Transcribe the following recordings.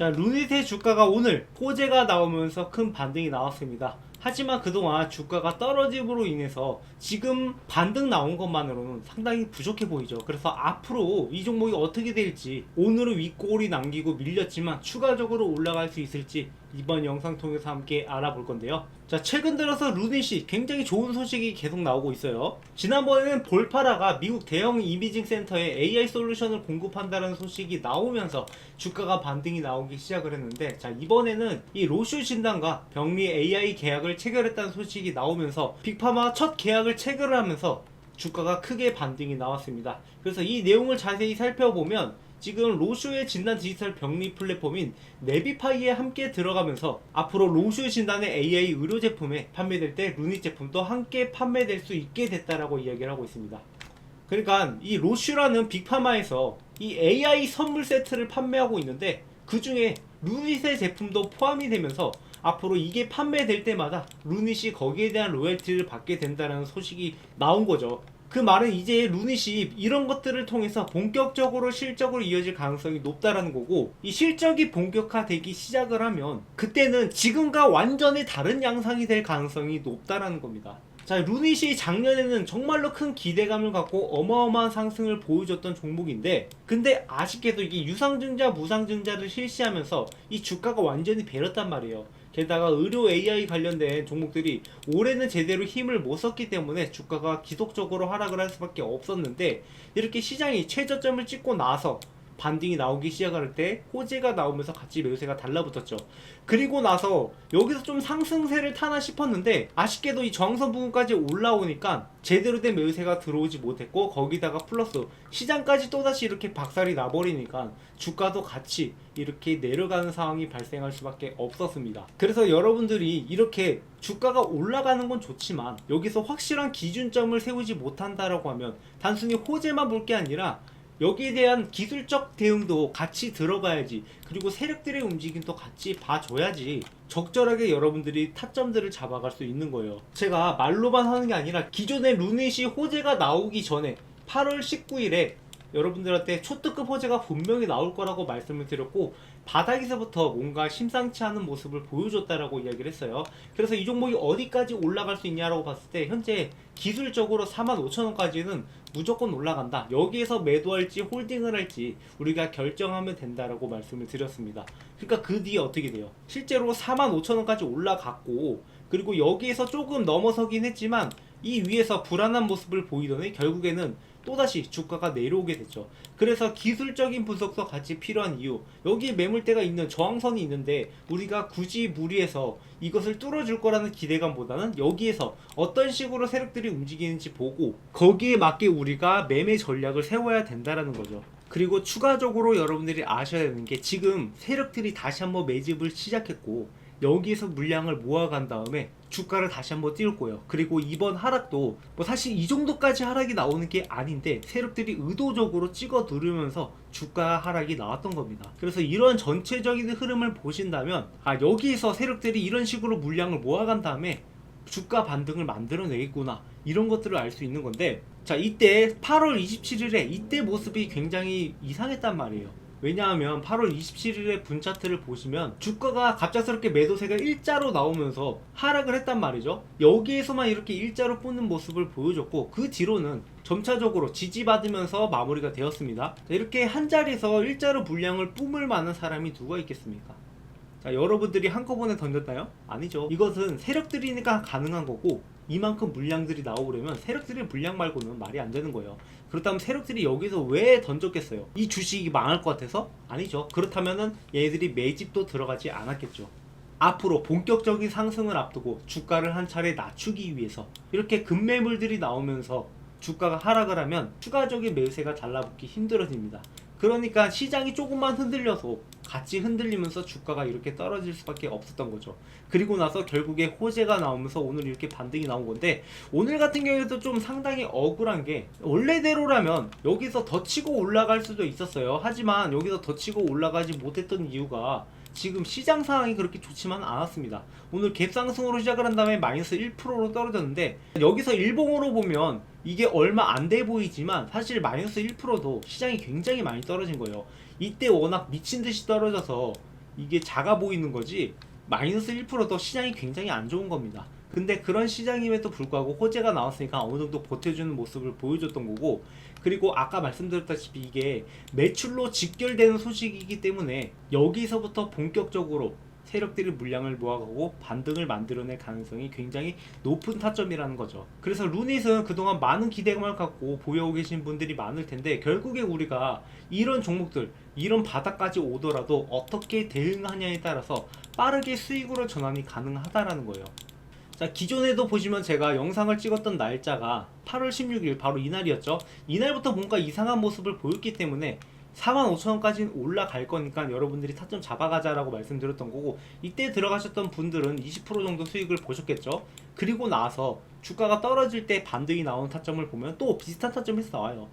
자, 루닛의 주가가 오늘 호재가 나오면서 큰 반등이 나왔습니다. 하지만 그동안 주가가 떨어짐으로 인해서 지금 반등 나온 것만으로는 상당히 부족해 보이죠. 그래서 앞으로 이 종목이 어떻게 될지 오늘은 윗골이 남기고 밀렸지만 추가적으로 올라갈 수 있을지 이번 영상 통해서 함께 알아볼 건데요. 자, 최근 들어서 루닛이 굉장히 좋은 소식이 계속 나오고 있어요. 지난번에는 볼파라가 미국 대형 이미징 센터에 AI 솔루션을 공급한다는 소식이 나오면서 주가가 반등이 나오기 시작을 했는데 자, 이번에는 이 로슈 진단과 병리 AI 계약을 체결했다는 소식이 나오면서 빅파마가 첫 계약을 체결을 하면서 주가가 크게 반등이 나왔습니다. 그래서 이 내용을 자세히 살펴보면 지금 로슈의 진단 디지털 병리 플랫폼인 네비파이에 함께 들어가면서 앞으로 로슈 진단의 AI 의료 제품에 판매될 때 루닛 제품도 함께 판매될 수 있게 됐다라고 이야기를 하고 있습니다. 그러니까 이 로슈라는 빅파마에서 이 AI 선물 세트를 판매하고 있는데 그 중에 루닛의 제품도 포함이 되면서 앞으로 이게 판매될 때마다 루닛이 거기에 대한 로열티를 받게 된다는 소식이 나온 거죠. 그 말은 이제 루닛이 이런 것들을 통해서 본격적으로 실적으로 이어질 가능성이 높다라는 거고 이 실적이 본격화되기 시작을 하면 그때는 지금과 완전히 다른 양상이 될 가능성이 높다라는 겁니다. 자, 루닛이 작년에는 정말로 큰 기대감을 갖고 어마어마한 상승을 보여줬던 종목인데, 근데 아쉽게도 이게 유상증자, 무상증자를 실시하면서 이 주가가 완전히 베렸단 말이에요. 게다가 의료 AI 관련된 종목들이 올해는 제대로 힘을 못 썼기 때문에 주가가 지속적으로 하락을 할 수밖에 없었는데, 이렇게 시장이 최저점을 찍고 나서 반등이 나오기 시작할 때 호재가 나오면서 같이 매수세가 달라붙었죠. 그리고 나서 여기서 좀 상승세를 타나 싶었는데 아쉽게도 이 저항선 부분까지 올라오니까 제대로 된 매수세가 들어오지 못했고 거기다가 플러스 시장까지 또다시 이렇게 박살이 나버리니까 주가도 같이 이렇게 내려가는 상황이 발생할 수밖에 없었습니다. 그래서 여러분들이 이렇게 주가가 올라가는 건 좋지만 여기서 확실한 기준점을 세우지 못한다라고 하면 단순히 호재만 볼 게 아니라 여기에 대한 기술적 대응도 같이 들어봐야지. 그리고 세력들의 움직임도 같이 봐줘야지. 적절하게 여러분들이 타점들을 잡아갈 수 있는 거예요. 제가 말로만 하는 게 아니라 기존의 루닛이 호재가 나오기 전에 8월 19일에 여러분들한테 초특급 호재가 분명히 나올 거라고 말씀을 드렸고 바닥에서부터 뭔가 심상치 않은 모습을 보여줬다라고 이야기를 했어요. 그래서 이 종목이 어디까지 올라갈 수 있냐라고 봤을 때 현재 기술적으로 45,000원까지는 무조건 올라간다. 여기에서 매도할지 홀딩을 할지 우리가 결정하면 된다라고 말씀을 드렸습니다. 그러니까 그 뒤에 어떻게 돼요? 실제로 45,000원까지 올라갔고 그리고 여기에서 조금 넘어서긴 했지만 이 위에서 불안한 모습을 보이더니 결국에는 또다시 주가가 내려오게 됐죠. 그래서 기술적인 분석도 같이 필요한 이유. 여기 매물대가 있는 저항선이 있는데 우리가 굳이 무리해서 이것을 뚫어줄 거라는 기대감보다는 여기에서 어떤 식으로 세력들이 움직이는지 보고 거기에 맞게 우리가 매매 전략을 세워야 된다라는 거죠. 그리고 추가적으로 여러분들이 아셔야 되는 게 지금 세력들이 다시 한번 매집을 시작했고 여기에서 물량을 모아간 다음에 주가를 다시 한번 띄울 거예요. 그리고 이번 하락도 뭐 사실 이 정도까지 하락이 나오는 게 아닌데 세력들이 의도적으로 찍어 누르면서 주가 하락이 나왔던 겁니다. 그래서 이런 전체적인 흐름을 보신다면 아 여기에서 세력들이 이런 식으로 물량을 모아간 다음에 주가 반등을 만들어내겠구나 이런 것들을 알 수 있는 건데 자 이때 8월 27일에 이때 모습이 굉장히 이상했단 말이에요. 왜냐하면 8월 27일에 분 차트를 보시면 주가가 갑작스럽게 매도세가 일자로 나오면서 하락을 했단 말이죠. 여기에서만 이렇게 일자로 뽑는 모습을 보여줬고 그 뒤로는 점차적으로 지지받으면서 마무리가 되었습니다. 자, 이렇게 한 자리에서 일자로 물량을 뿜을 만한 사람이 누가 있겠습니까? 자, 여러분들이 한꺼번에 던졌나요? 아니죠. 이것은 세력들이니까 가능한 거고 이만큼 물량들이 나오려면 세력들의 물량 말고는 말이 안 되는 거예요. 그렇다면 세력들이 여기서 왜 던졌겠어요? 이 주식이 망할 것 같아서? 아니죠. 그렇다면은 얘들이 매집도 들어가지 않았겠죠. 앞으로 본격적인 상승을 앞두고 주가를 한 차례 낮추기 위해서 이렇게 급매물들이 나오면서 주가가 하락을 하면 추가적인 매수세가 달라붙기 힘들어집니다. 그러니까 시장이 조금만 흔들려서 같이 흔들리면서 주가가 이렇게 떨어질 수밖에 없었던 거죠. 그리고 나서 결국에 호재가 나오면서 오늘 이렇게 반등이 나온 건데 오늘 같은 경우에도 좀 상당히 억울한 게 원래대로라면 여기서 더 치고 올라갈 수도 있었어요. 하지만 여기서 더 치고 올라가지 못했던 이유가 지금 시장 상황이 그렇게 좋지만 않았습니다. 오늘 갭상승으로 시작을 한 다음에 마이너스 1%로 떨어졌는데 여기서 일봉으로 보면 이게 얼마 안 돼 보이지만 사실 마이너스 1%도 시장이 굉장히 많이 떨어진 거예요. 이때 워낙 미친 듯이 떨어져서 이게 작아 보이는 거지 마이너스 1%도 시장이 굉장히 안 좋은 겁니다. 근데 그런 시장임에도 불구하고 호재가 나왔으니까 어느 정도 버텨주는 모습을 보여줬던 거고 그리고 아까 말씀드렸다시피 이게 매출로 직결되는 소식이기 때문에 여기서부터 본격적으로 세력들이 물량을 모아가고 반등을 만들어낼 가능성이 굉장히 높은 타점이라는 거죠. 그래서 루닛은 그동안 많은 기대감을 갖고 보여오고 계신 분들이 많을 텐데 결국에 우리가 이런 종목들, 이런 바닥까지 오더라도 어떻게 대응하냐에 따라서 빠르게 수익으로 전환이 가능하다라는 거예요. 자, 기존에도 보시면 제가 영상을 찍었던 날짜가 8월 16일 바로 이날이었죠. 이날부터 뭔가 이상한 모습을 보였기 때문에 45,000원까지는 올라갈 거니까 여러분들이 타점 잡아가자라고 말씀드렸던 거고 이때 들어가셨던 분들은 20% 정도 수익을 보셨겠죠. 그리고 나서 주가가 떨어질 때 반등이 나오는 타점을 보면 또 비슷한 타점에서 나와요.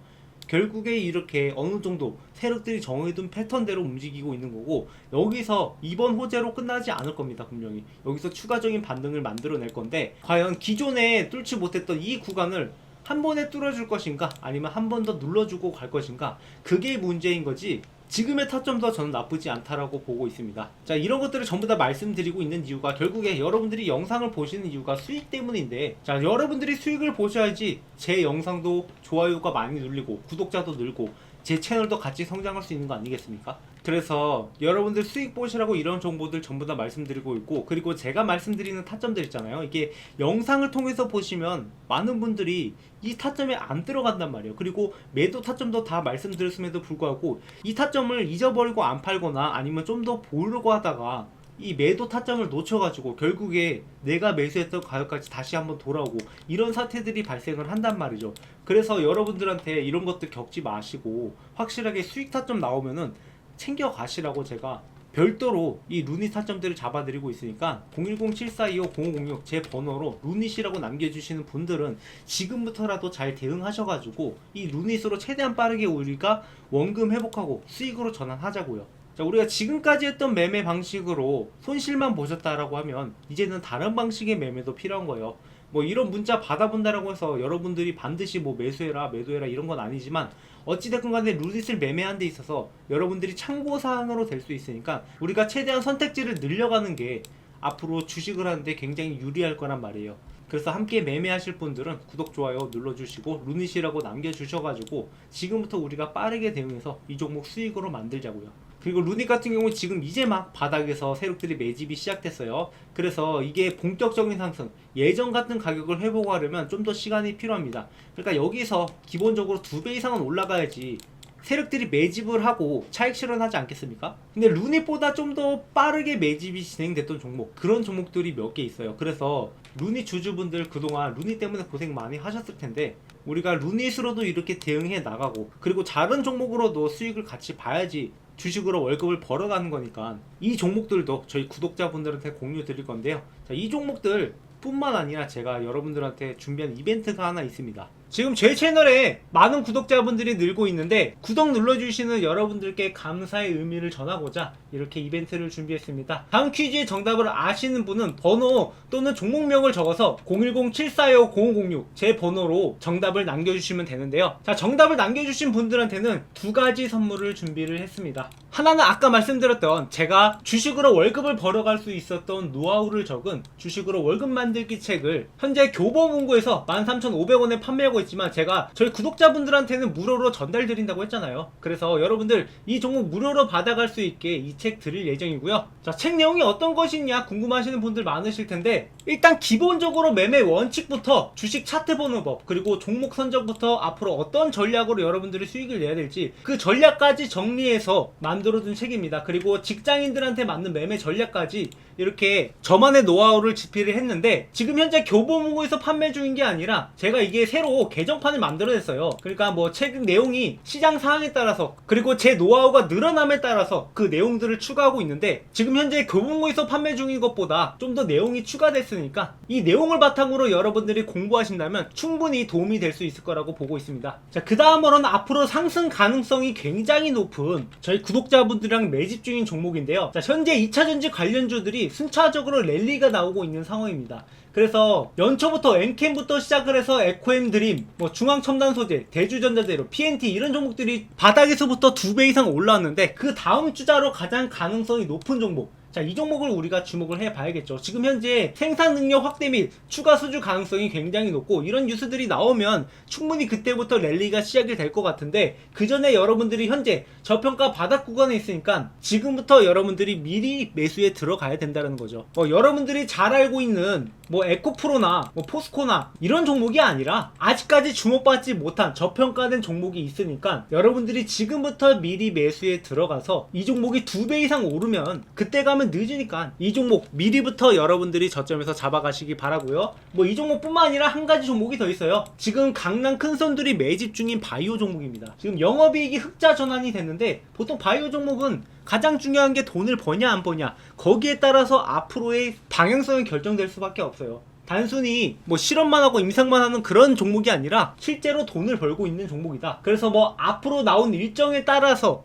결국에 이렇게 어느 정도 세력들이 정해둔 패턴대로 움직이고 있는 거고 여기서 이번 호재로 끝나지 않을 겁니다 분명히. 여기서 추가적인 반등을 만들어낼 건데 과연 기존에 뚫지 못했던 이 구간을 한 번에 뚫어줄 것인가? 아니면 한 번 더 눌러주고 갈 것인가? 그게 문제인 거지 지금의 타점도 저는 나쁘지 않다라고 보고 있습니다. 자 이런 것들을 전부 다 말씀드리고 있는 이유가 결국에 여러분들이 영상을 보시는 이유가 수익 때문인데 자 여러분들이 수익을 보셔야지 제 영상도 좋아요가 많이 눌리고 구독자도 늘고 제 채널도 같이 성장할 수 있는 거 아니겠습니까? 그래서 여러분들 수익 보시라고 이런 정보들 전부 다 말씀드리고 있고 그리고 제가 말씀드리는 타점들 있잖아요. 이게 영상을 통해서 보시면 많은 분들이 이 타점에 안 들어간단 말이에요. 그리고 매도 타점도 다 말씀드렸음에도 불구하고 이 타점을 잊어버리고 안 팔거나 아니면 좀 더 보려고 하다가 이 매도 타점을 놓쳐가지고 결국에 내가 매수했던 가격까지 다시 한번 돌아오고 이런 사태들이 발생을 한단 말이죠. 그래서 여러분들한테 이런 것들 겪지 마시고 확실하게 수익 타점 나오면은 챙겨 가시라고 제가 별도로 이 루닛 타점들을 잡아드리고 있으니까 010-7425-0506 제 번호로 루닛이라고 남겨주시는 분들은 지금부터라도 잘 대응하셔가지고 이 루닛으로 최대한 빠르게 우리가 원금 회복하고 수익으로 전환하자고요. 자, 우리가 지금까지 했던 매매 방식으로 손실만 보셨다라고 하면 이제는 다른 방식의 매매도 필요한 거예요. 뭐 이런 문자 받아본다라고 해서 여러분들이 반드시 뭐 매수해라 매도해라 이런 건 아니지만 어찌됐건 간에 루닛을 매매한 데 있어서 여러분들이 참고사항으로 될 수 있으니까 우리가 최대한 선택지를 늘려가는 게 앞으로 주식을 하는데 굉장히 유리할 거란 말이에요. 그래서 함께 매매하실 분들은 구독, 좋아요 눌러주시고 루닛이라고 남겨주셔가지고 지금부터 우리가 빠르게 대응해서 이 종목 수익으로 만들자고요. 그리고 루닛 같은 경우 지금 이제 막 바닥에서 세력들이 매집이 시작됐어요. 그래서 이게 본격적인 상승, 예전 같은 가격을 회복하려면 좀 더 시간이 필요합니다. 그러니까 여기서 기본적으로 두 배 이상은 올라가야지 세력들이 매집을 하고 차익 실현하지 않겠습니까? 근데 루닛보다 좀 더 빠르게 매집이 진행됐던 종목 그런 종목들이 몇 개 있어요. 그래서 루닛 주주분들 그동안 루닛 때문에 고생 많이 하셨을 텐데 우리가 루닛으로도 이렇게 대응해 나가고 그리고 다른 종목으로도 수익을 같이 봐야지 주식으로 월급을 벌어가는 거니까 이 종목들도 저희 구독자분들한테 공유 드릴 건데요. 자, 이 종목들 뿐만 아니라 제가 여러분들한테 준비한 이벤트가 하나 있습니다. 지금 제 채널에 많은 구독자분들이 늘고 있는데 구독 눌러주시는 여러분들께 감사의 의미를 전하고자 이렇게 이벤트를 준비했습니다. 다음 퀴즈의 정답을 아시는 분은 번호 또는 종목명을 적어서 010-745-0506 제 번호로 정답을 남겨주시면 되는데요. 자, 정답을 남겨주신 분들한테는 두 가지 선물을 준비를 했습니다. 하나는 아까 말씀드렸던 제가 주식으로 월급을 벌어갈 수 있었던 노하우를 적은 주식으로 월급 만들기 책을 현재 교보문고에서 13,500원에 판매하고 있지만 제가 저희 구독자분들한테는 무료로 전달 드린다고 했잖아요. 그래서 여러분들 이 종목 무료로 받아갈 수 있게 이책 드릴 예정이고요. 자, 책 내용이 어떤 것이냐 궁금하시는 분들 많으실 텐데 일단 기본적으로 매매 원칙부터 주식 차트 보는 법 그리고 종목 선정부터 앞으로 어떤 전략으로 여러분들이 수익을 내야 될지 그 전략까지 정리해서 만들어둔 책입니다. 그리고 직장인들한테 맞는 매매 전략까지 이렇게 저만의 노하우를 집필을 했는데 지금 현재 교보문고에서 판매 중인 게 아니라 제가 이게 새로 개정판을 만들어냈어요. 그러니까 뭐 책 내용이 시장 상황에 따라서 그리고 제 노하우가 늘어남에 따라서 그 내용들 을 추가하고 있는데 지금 현재 교보문고에서 판매 중인 것보다 좀 더 내용이 추가됐으니까 이 내용을 바탕으로 여러분들이 공부하신다면 충분히 도움이 될 수 있을 거라고 보고 있습니다. 자, 그 다음으로는 앞으로 상승 가능성이 굉장히 높은 저희 구독자분들이랑 매집 중인 종목인데요. 자, 현재 2차전지 관련주들이 순차적으로 랠리가 나오고 있는 상황입니다. 그래서 연초부터 엔캠부터 시작을 해서 에코엠 드림 뭐 중앙 첨단 소재, 대주전자재료, PNT 이런 종목들이 바닥에서부터 두 배 이상 올라왔는데 그 다음 주자로 가장 가능성이 높은 종목 자, 이 종목을 우리가 주목을 해 봐야겠죠. 지금 현재 생산 능력 확대 및 추가 수주 가능성이 굉장히 높고 이런 뉴스들이 나오면 충분히 그때부터 랠리가 시작이 될 것 같은데 그 전에 여러분들이 현재 저평가 바닥 구간에 있으니까 지금부터 여러분들이 미리 매수에 들어가야 된다는 거죠. 뭐 여러분들이 잘 알고 있는 뭐 에코프로나 뭐 포스코나 이런 종목이 아니라 아직까지 주목받지 못한 저평가된 종목이 있으니까 여러분들이 지금부터 미리 매수에 들어가서 이 종목이 두 배 이상 오르면 그때 가면 늦으니까 이 종목 미리부터 여러분들이 저점에서 잡아가시기 바라고요. 뭐 이 종목뿐만 아니라 한 가지 종목이 더 있어요. 지금 강남 큰 손들이 매집 중인 바이오 종목입니다. 지금 영업이익이 흑자 전환이 됐는데 보통 바이오 종목은 가장 중요한 게 돈을 버냐 안 버냐 거기에 따라서 앞으로의 방향성이 결정될 수밖에 없어요. 단순히 뭐 실험만 하고 임상만 하는 그런 종목이 아니라 실제로 돈을 벌고 있는 종목이다. 그래서 뭐 앞으로 나온 일정에 따라서